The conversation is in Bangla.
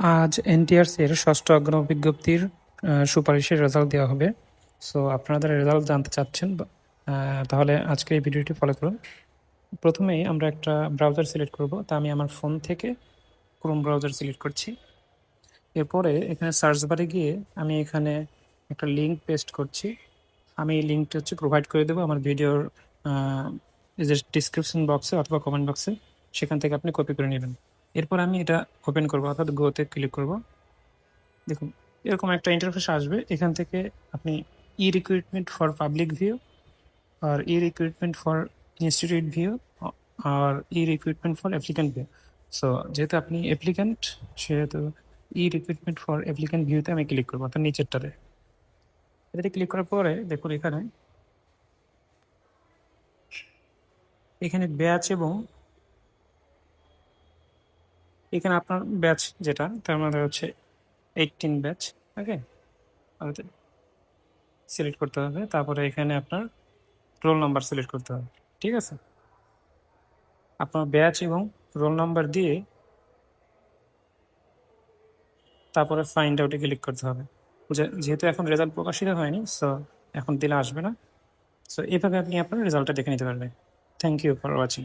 আজ এনটিআরসি এর ষষ্ঠ অগ্রিম বিজ্ঞপ্তির সুপারিশের রেজাল্ট দেওয়া হবে। সো আপনারা রেজাল্ট জানতে চাচ্ছেন তাহলে আজকে এই ভিডিওটি ফলো করুন। প্রথমেই আমরা একটা ব্রাউজার সিলেক্ট করব। তা আমি আমার ফোন থেকে ক্রোম ব্রাউজার সিলেক্ট করছি। এরপরে এখানে সার্চ বারে গিয়ে আমি এখানে একটা লিঙ্ক পেস্ট করছি। আমি এই লিঙ্কটি হচ্ছে প্রোভাইড করে দেবো আমার ভিডিওর যে ডিসক্রিপশন বক্সে অথবা কমেন্ট বক্সে সেখান থেকে আপনি কপি করে নেবেন। এরপর আমি এটা ওপেন করব, অর্থাৎ গোতে ক্লিক করব। দেখুন, এরকম একটা ইন্টারফেস আসবে। এখান থেকে আপনি e recruitment for public view R e recruitment for institute view R e recruitment for applicant view so যেহেতু আপনি অ্যাপ্লিক্যান্ট সেহেতু ই রিক্রুটমেন্ট ফর অ্যাপ্লিক্যান্ট ভিউতে আমি ক্লিক করব, অর্থাৎ নিচেরটাতে। এটাতে ক্লিক করার পরে দেখুন এখানে এখানে ব্যাচ এবং এখানে আপনার ব্যাচ যেটা, তার মধ্যে হচ্ছে এইটিন ব্যাচ ওকে সিলেক্ট করতে হবে, তারপরে এখানে আপনার রোল নাম্বার সিলেক্ট করতে হবে, ঠিক আছে? আপনার ব্যাচ এবং রোল নাম্বার দিয়ে তারপরে ফাইন্ড আউটে ক্লিক করতে হবে। যেহেতু এখন রেজাল্ট প্রকাশিত হয়নি সো এখন দিলে আসবে না। সো এভাবে আপনি আপনার রেজাল্টটা দেখে নিতে পারবেন। Thank you for watching